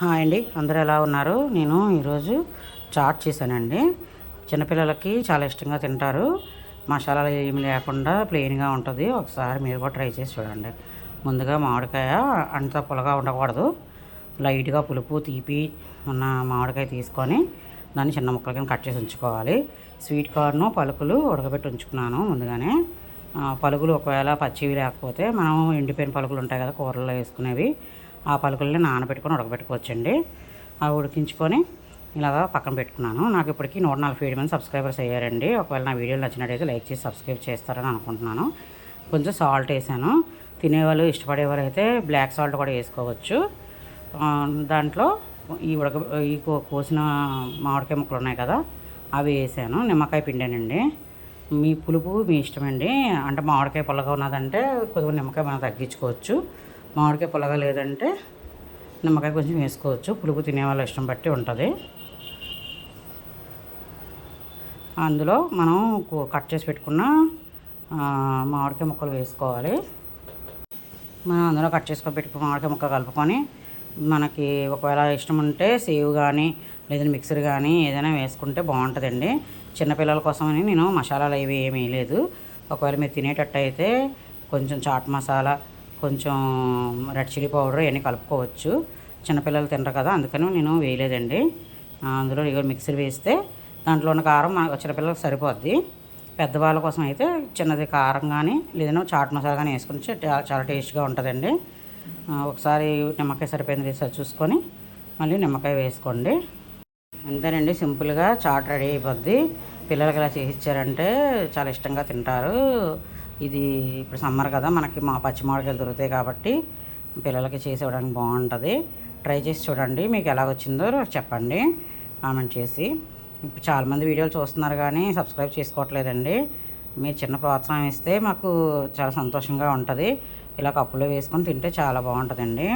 Hi అండి. అందరూ ఎలా ఉన్నారు? నేను ఈరోజు చాట్ చేశానండి. చిన్నపిల్లలకి చాలా ఇష్టంగా తింటారు. మసాలాలు ఏమి లేకుండా ప్లెయిన్గా ఉంటుంది. ఒకసారి మీరు కూడా ట్రై చేసి చూడండి. ముందుగా మామిడికాయ అంత పులగా ఉండకూడదు. లైట్గా పులుపు తీపి ఉన్న మామిడికాయ తీసుకొని దాన్ని చిన్న ముక్కల కింద కట్ చేసి ఉంచుకోవాలి. స్వీట్ కార్న్ పలుకులు ఉడకబెట్టి ఉంచుకున్నాను ముందుగానే. పలుకులు ఒకవేళ పచ్చివి లేకపోతే మనం ఎండిపోయిన పలుకులు ఉంటాయి కదా కూరల్లో వేసుకునేవి. ఆ పలుకుల్ని నానబెట్టుకొని ఉడకబెట్టుకోవచ్చండి. అవి ఉడికించుకొని ఇలాగా పక్కన పెట్టుకున్నాను. నాకు ఇప్పటికీ నూట నలభై ఏడు మంది సబ్స్క్రైబర్స్ అయ్యారండి. ఒకవేళ నా వీడియోలు నచ్చినట్టయితే లైక్ చేసి సబ్స్క్రైబ్ చేస్తారని అనుకుంటున్నాను. కొంచెం సాల్ట్ వేసాను. తినేవాళ్ళు ఇష్టపడేవారు అయితే బ్లాక్ సాల్ట్ కూడా వేసుకోవచ్చు. దాంట్లో ఈ ఉడక ఈ కోసిన మామిడికాయ ముక్కలు ఉన్నాయి కదా అవి వేసాను. నిమ్మకాయ పిండానండి. మీ పులుపు మీ ఇష్టమండి. అంటే మామిడికాయ పుల్లగా ఉన్నదంటే కొద్దిగా నిమ్మకాయ మనం తగ్గించుకోవచ్చు. మామిడికాయ పుల్లగా లేదంటే నిమ్మకాయ కొంచెం వేసుకోవచ్చు. పులుపు తినే వాళ్ళ ఇష్టం బట్టి ఉంటుంది. అందులో మనం కట్ చేసి పెట్టుకున్న మామిడికాయ ముక్కలు వేసుకోవాలి. మనం అందులో కట్ చేసుకొని పెట్టుకున్న మామిడికాయ ముక్క కలుపుకొని మనకి ఒకవేళ ఇష్టం ఉంటే సేవ్ కానీ లేదంటే మిక్సర్ కానీ ఏదైనా వేసుకుంటే బాగుంటుందండి. చిన్నపిల్లల కోసమని నేను మసాలాలు అవి ఏమీ వేయలేదు. ఒకవేళ మీరు తినేటట్టు అయితే కొంచెం చాట్ మసాలా కొంచెం రెడ్ చిల్లీ పౌడర్ ఇవన్నీ కలుపుకోవచ్చు. చిన్నపిల్లలు తినరు కదా అందుకని నేను వేయలేదండి. అందులో ఇక మిక్సర్ వేస్తే దాంట్లో ఉన్న కారం మన చిన్నపిల్లలకు సరిపోద్ది. పెద్దవాళ్ళ కోసం అయితే చిన్నది కారం కానీ లేదన్నా చాట్ మసాలా కానీ వేసుకుని చాలా టేస్ట్గా ఉంటుందండి. ఒకసారి నిమ్మకాయ సరిపోయింది వేసారి చూసుకొని మళ్ళీ నిమ్మకాయ వేసుకోండి. అంతేనండి సింపుల్గా చాట్ రెడీ అయిపోద్ది. పిల్లలకి ఇలా చేసి ఇచ్చారంటే చాలా ఇష్టంగా తింటారు. ఇది ఇప్పుడు సమ్మర్ కదా మనకి మా పచ్చి మామిడికాయలు దొరుకుతాయి కాబట్టి పిల్లలకి చేసి ఇవ్వడానికి బాగుంటుంది. ట్రై చేసి చూడండి మీకు ఎలా వచ్చిందో చెప్పండి కామెంట్ చేసి. ఇప్పుడు చాలామంది వీడియోలు చూస్తున్నారు కానీ సబ్స్క్రైబ్ చేసుకోవట్లేదండి. మీరు చిన్న ప్రోత్సాహం ఇస్తే మాకు చాలా సంతోషంగా ఉంటుంది. ఇలా కప్పులో వేసుకొని తింటే చాలా బాగుంటుందండి.